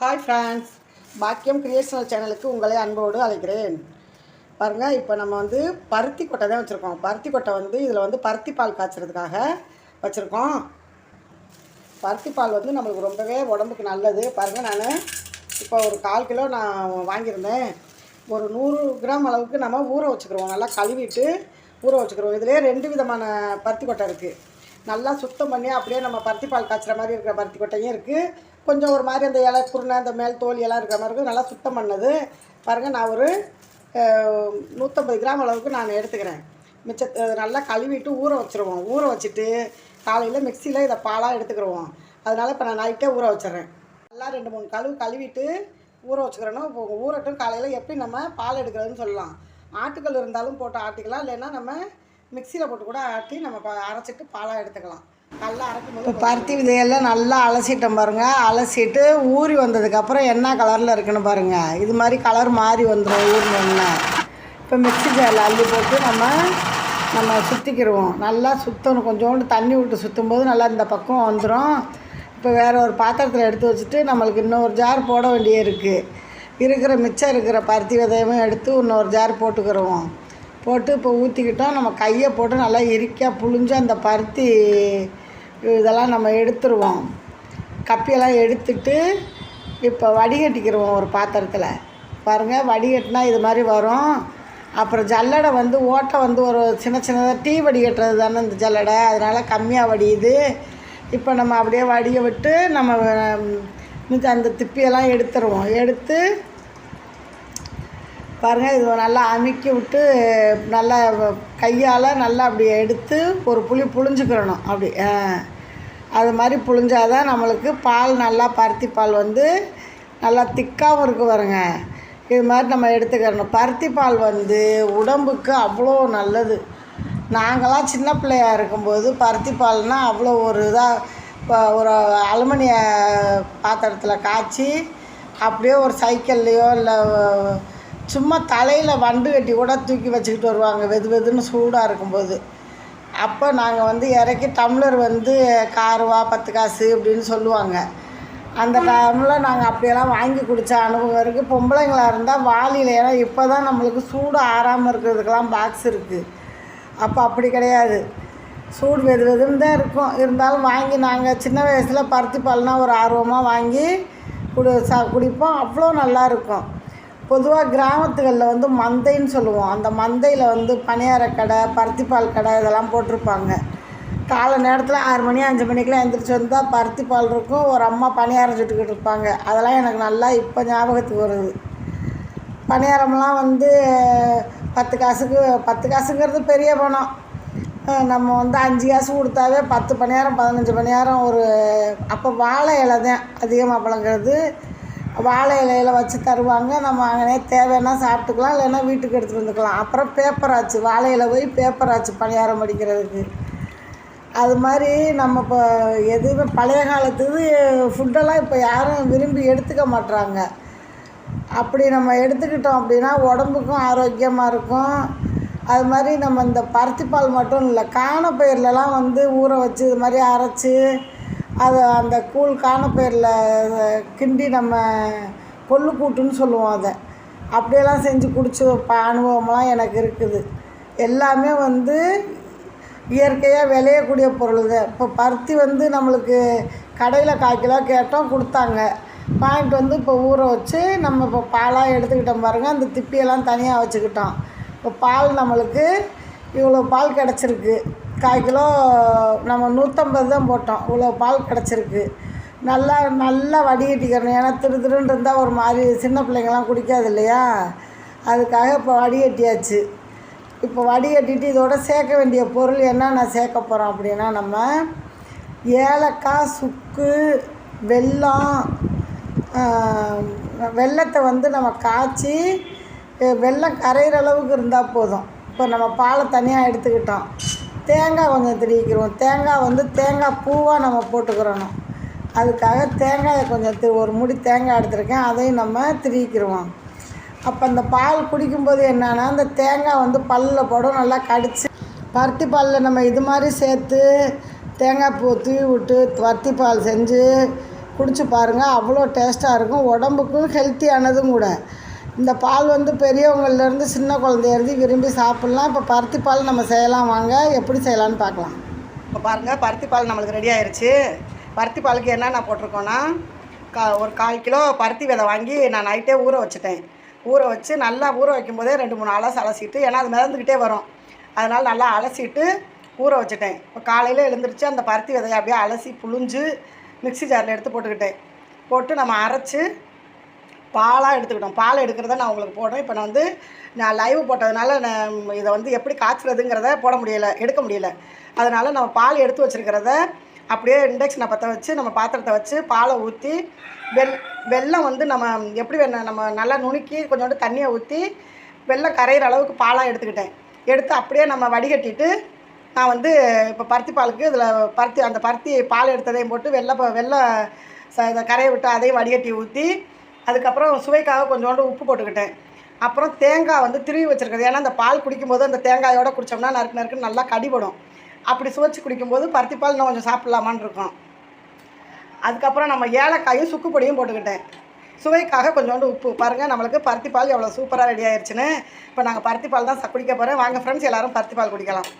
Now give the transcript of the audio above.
Hi friends பாக்கியம் creational சேனலுக்கு உங்களை அன்போடு அழைக்கிறேன். பாருங்கள் இப்போ நம்ம வந்து பருத்தி கொட்டை தான் வச்சுருக்கோம். பருத்தி கொட்டை வந்து இதில் வந்து பருத்தி பால் காய்ச்சறதுக்காக வச்சுருக்கோம். பருத்தி பால் வந்து நம்மளுக்கு ரொம்பவே உடம்புக்கு நல்லது. பாருங்கள் நான் இப்போ ஒரு கால் கிலோ நான் வாங்கியிருந்தேன். ஒரு நூறு கிராம் அளவுக்கு நம்ம ஊற வச்சுக்கிறோம். நல்லா கழுவிட்டு ஊற வச்சுக்கிறோம். இதுலேயே ரெண்டு விதமான பருத்தி கொட்டை இருக்குது நல்லா சுத்தம் பண்ணி அப்படியே நம்ம பருத்தி பால் காய்ச்சுற மாதிரி இருக்கிற பருத்தி கொட்டையும் இருக்குது கொஞ்சம் ஒரு மாதிரி அந்த இலை குருணை அந்த மேல் தோல் எல்லாம் இருக்கிற மாதிரி இருக்கும். நல்லா சுத்தம் பண்ணது. பாருங்கள் நான் ஒரு நூற்றம்பது கிராம் அளவுக்கு நான் எடுத்துக்கிறேன். மிச்சத்தை நல்லா கழுவிட்டு ஊற வச்சுருவோம். ஊற வச்சுட்டு காலையில் மிக்சியில் இதை பாலாக எடுத்துக்கிடுவோம் அதனால் இப்போ நான் நைட்டே ஊற வச்சிட்றேன். நல்லா ரெண்டு மூணு கழுவு கழுவிட்டு ஊற வச்சுக்கிறோன்னா இப்போ ஊறட்டும். காலையில் எப்படி நம்ம பால் எடுக்கிறதுன்னு சொல்லலாம். ஆட்டுக்கல் இருந்தாலும் போட்டு ஆட்டிக்கலாம். இல்லைன்னா நம்ம மிக்சியில் போட்டு கூட ஆட்டி நம்ம அரைச்சிட்டு பாலாக எடுத்துக்கலாம். இப்போ பருத்தி விதையெல்லாம் நல்லா அலசிட்டோம் பாருங்கள் அலசிட்டு ஊறி வந்ததுக்கப்புறம் என்ன கலரில் இருக்குன்னு பாருங்கள் இது மாதிரி கலர் மாறி வந்துடும் ஊறினோடனே இப்போ மிக்ஸி ஜாரில் அள்ளி போட்டு நம்ம நம்ம சுற்றிக்கிடுவோம் நல்லா சுற்றணும் கொஞ்சோண்டு தண்ணி விட்டு சுற்றும் போது நல்லா இந்த பக்கம் வந்துடும் இப்போ வேறு ஒரு பாத்திரத்தில் எடுத்து வச்சுட்டு நம்மளுக்கு இன்னொரு ஜார் போட வேண்டிய இருக்குது இருக்கிற மிச்சம் இருக்கிற பருத்தி விதையமும் எடுத்து இன்னொரு ஜார் போட்டுக்கிறோம் போட்டு இப்போ ஊற்றிக்கிட்டோம் நம்ம கையை போட்டு நல்லா இறுக்கியாக புழிஞ்சு அந்த பருத்தி இதெல்லாம் நம்ம எடுத்துருவோம். கப்பியெல்லாம் எடுத்துட்டு இப்போ வடிகட்டிக்கிடுவோம் ஒரு பாத்திரத்தில். பாருங்கள் வடிகட்டினா இது மாதிரி வரும். அப்புறம் ஜல்லடை வந்து ஓட்டை வந்து ஒரு சின்ன சின்னதாக டீ வடிகட்டுறது தானே இந்த ஜல்லடை. அதனால் கம்மியாக வடியுது. இப்போ நம்ம அப்படியே வடிய விட்டு நம்ம அந்த திப்பியெல்லாம் எடுத்துருவோம். எடுத்து பாருங்கள் இது நல்லா அமுக்கி விட்டு நல்லா கையால் நல்லா அப்படி எடுத்து ஒரு புளி புளிஞ்சுக்கிறணும் அப்படி ஆ. அது மாதிரி புழிஞ்சாதான் நம்மளுக்கு பால் நல்லா பருத்தி பால் வந்து நல்லா திக்காகவும் இருக்கு பாருங்க. இது மாதிரி நம்ம எடுத்துக்கிறணும். பருத்தி பால் வந்து உடம்புக்கு அவ்வளோ நல்லது. நாங்களாம் சின்ன பிள்ளையா இருக்கும்போது பருத்தி பால்னால் அவ்வளோ ஒரு இதாக ஒரு அலுமினிய பாத்திரத்தில் காய்ச்சி அப்படியே ஒரு சைக்கிள்லேயோ இல்லை சும்மா தலையில் வண்டு கட்டி கூட தூக்கி வச்சுக்கிட்டு வருவாங்க. வெது வெதுன்னு சூடாக இருக்கும்போது. அப்போ நாங்கள் வந்து இறக்கி டம்ளர் வந்து காருவா பத்து காசு அப்படின்னு சொல்லுவாங்க. அந்த டைமில் நாங்கள் அப்படியெல்லாம் வாங்கி குடித்த அனுபவம் இருக்குது பொம்பளைங்களாக இருந்தால் வாளியில் ஏன்னா இப்போ தான் நம்மளுக்கு சூடு ஆறாமல் இருக்கிறதுக்கெல்லாம் பாக்ஸ் இருக்குது அப்போ அப்படி கிடையாது. சூடு வெது வெதுன்னு தான் இருக்கும். இருந்தாலும் வாங்கி நாங்கள் சின்ன வயசில் பருத்தி பால்னால் ஒரு ஆர்வமாக வாங்கி குடி சா குடிப்போம். அவ்வளோ நல்லாயிருக்கும் பொதுவாக கிராமத்துகளில் வந்து மந்தைன்னு சொல்லுவோம். அந்த மந்தையில் வந்து பணியார கடை பருத்திப்பால் கடை இதெல்லாம் போட்டிருப்பாங்க. காலை நேரத்தில் ஆறு மணி அஞ்சு மணிக்கெலாம் எழுந்திரிச்சு வந்தால் பருத்தி பால் இருக்கும். ஒரு அம்மா பணியாரம் சுட்டுக்கிட்டு இருப்பாங்க. அதெல்லாம் எனக்கு நல்லா இப்போ ஞாபகத்துக்கு வருது. பணியாரம்லாம் வந்து பத்து காசுக்கு பத்து காசுங்கிறது பெரிய பணம். நம்ம வந்து அஞ்சு காசு கொடுத்தாவே பத்து பணியாரம் பதினஞ்சு பணியாரம் ஒரு அப்போ வாழை இலை தான் அதிகமாக பழங்கிறது வாழை இலையில வச்சு தருவாங்க. நம்ம அங்கே தேவைன்னா சாப்பிட்டுக்கலாம் இல்லைன்னா வீட்டுக்கு எடுத்துகிட்டு வந்துக்கலாம். அப்புறம் பேப்பர் ஆச்சு. வாழை இலை போய் பேப்பர் ஆச்சு பணியாரம் அடிக்கிறதுக்கு அது மாதிரி நம்ம இப்போ எதுவுமே பழைய காலத்துக்கு ஃபுட்டெல்லாம் இப்போ யாரும் விரும்பி எடுத்துக்க மாட்றாங்க. அப்படி நம்ம எடுத்துக்கிட்டோம் அப்படின்னா உடம்புக்கும் ஆரோக்கியமாக இருக்கும். அது மாதிரி நம்ம இந்த பருத்திப்பால் மட்டும் இல்லை காணப்பயிர்லலாம் வந்து ஊற வச்சு இது மாதிரி அரைச்சி அதை அந்த கூழ் காணப்பேரில் கிண்டி நம்ம கொள்ளு கூட்டுன்னு சொல்லுவோம் அதை. அப்படியெல்லாம் செஞ்சு குடிச்சு அனுபவம்லாம் எனக்கு இருக்குது. எல்லாமே வந்து இயற்கையாக விளையக்கூடிய பொருள் தான் இப்போ பருத்தி வந்து நம்மளுக்கு கடையில் கால் கிலோ கேட்டோம் கொடுத்தாங்க. வாங்கிட்டு வந்து இப்போ ஊற வச்சு நம்ம இப்போ பாலாக எடுத்துக்கிட்டோம் பாருங்கள் அந்த திப்பியெல்லாம் தனியாக வச்சுக்கிட்டோம். இப்போ பால் நம்மளுக்கு இவ்வளோ பால் கிடச்சிருக்கு. கால் கிலோ நம்ம நூற்றம்பது தான் போட்டோம். இவ்வளோ பால் கிடச்சிருக்கு. நல்லா நல்லா வடிகட்டிக்கிறணும் ஏன்னா திரு திருன்னு இருந்தால் ஒரு மாதிரி சின்ன பிள்ளைங்கள்லாம் குடிக்காது இல்லையா? அதுக்காக இப்போ வடிகட்டியாச்சு. இப்போ வடிகட்டிட்டு இதோட சேர்க்க வேண்டிய பொருள் என்னென்ன சேர்க்க போகிறோம் அப்படின்னா நம்ம ஏலக்காய் சுக்கு வெல்லம் வெள்ளத்தை வெல்லத்தை வந்து நம்ம காய்ச்சி வெள்ளம் வெல்லம் கரையிற அளவுக்கு இருந்தால் போதும். இப்போ நம்ம பாலை தனியாக எடுத்துக்கிட்டோம். தேங்காய் கொஞ்சம் திருவிக்கிறோம் தேங்காய் வந்து தேங்காய் பூவாக நம்ம போட்டுக்கிறணும். அதுக்காக தேங்காயை கொஞ்சம் திரு ஒரு முடி தேங்காய் எடுத்திருக்கேன். அதையும் நம்ம திருவிக்கிறோம் அப்போ அந்த பால் குடிக்கும்போது என்னன்னா அந்த தேங்காய் வந்து பல்லில் போடும். நல்லா கடிச்சு பருத்தி பாலில் நம்ம இது மாதிரி சேர்த்து தேங்காய் பூ தூவி விட்டு பருத்தி பால் செஞ்சு குடிச்சு பாருங்கள் அவ்வளோ டேஸ்ட்டாக இருக்கும். உடம்புக்கும் ஹெல்த்தியானதும் கூட. இந்த பால் வந்து பெரியவங்கள்லேருந்து சின்ன குழந்தையிலேருந்து விரும்பி சாப்பிட்லாம். இப்போ பருத்தி பால் நம்ம செய்யலாம் வாங்க. எப்படி செய்யலாம்னு பார்க்கலாம். இப்போ பாருங்கள் பருத்தி பால் நம்மளுக்கு ரெடி ஆயிடுச்சு பருத்தி பாலுக்கு என்னென்ன போட்டிருக்கோன்னா கா ஒரு கால் கிலோ பருத்தி விதை வாங்கி நான் நைட்டே ஊற வச்சுட்டேன். ஊற வச்சு நல்லா ஊற வைக்கும்போதே ரெண்டு மூணு அலசு அலசிட்டு ஏன்னா அது மிதந்துக்கிட்டே வரும். அதனால் நல்லா அலசிட்டு ஊற வச்சுட்டேன். இப்போ காலையில் எழுந்திரிச்சு அந்த பருத்தி விதையை அப்படியே அலசி புழிஞ்சு மிக்ஸி ஜாரில் எடுத்து போட்டுக்கிட்டேன். போட்டு நம்ம அரைச்சி பாலாக எடுத்துக்கிட்டோம். பால் எடுக்கிறத நான் உங்களுக்கு போடுறேன். இப்போ நான் வந்து நான் லைவ் போட்டதுனால நான் இதை வந்து எப்படி காய்ச்சுறதுங்கிறத போட முடியலை எடுக்க முடியல. அதனால் நம்ம பால் எடுத்து வச்சுருக்கிறத அப்படியே இண்டக்ஷனை பற்ற வச்சு நம்ம பாத்திரத்தை வச்சு பாலை ஊற்றி வெல் வெள்ளம் வந்து நம்ம எப்படி வேணும் நம்ம நல்லா நுணுக்கி கொஞ்சோண்டு தண்ணியை ஊற்றி வெள்ளம் கரையிற அளவுக்கு பாலாக எடுத்துக்கிட்டேன். எடுத்து அப்படியே நம்ம வடிகட்டிட்டு நான் வந்து இப்போ பருத்தி பாலுக்கு இதில் பருத்தி அந்த பருத்தி பால் எடுத்ததையும் போட்டு வெள்ளை ப- வெள்ளை ச இதை கரையை விட்டு அதையும் வடிகட்டி ஊற்றி அதுக்கப்புறம் சுவைக்காக கொஞ்சோண்டு உப்பு போட்டுக்கிட்டேன். அப்புறம் தேங்காய் வந்து திருவி வச்சுருக்கிறது. ஏன்னா அந்த பால் குடிக்கும்போது அந்த தேங்காயோடு குடித்தோம்னா நறுக்கு நறுக்கு நல்லா கடிபடும். அப்படி சுவைச்சு குடிக்கும்போது பருத்தி பால் இன்னும் கொஞ்சம் சாப்பிட்லாமான்னு இருக்கோம். அதுக்கப்புறம் நம்ம ஏலக்காயும் சுக்கு பொடியும் போட்டுக்கிட்டேன். சுவைக்காக கொஞ்சோண்டு உப்பு. பாருங்கள் நம்மளுக்கு பருத்தி பால் எவ்வளோ சூப்பராக ரெடி ஆயிடுச்சுன்னு இப்போ நாங்கள் பருத்தி பால் தான் குடிக்க போகிறேன் வாங்க ஃப்ரெண்ட்ஸ் எல்லாரும் பருத்தி பால் குடிக்கலாம்.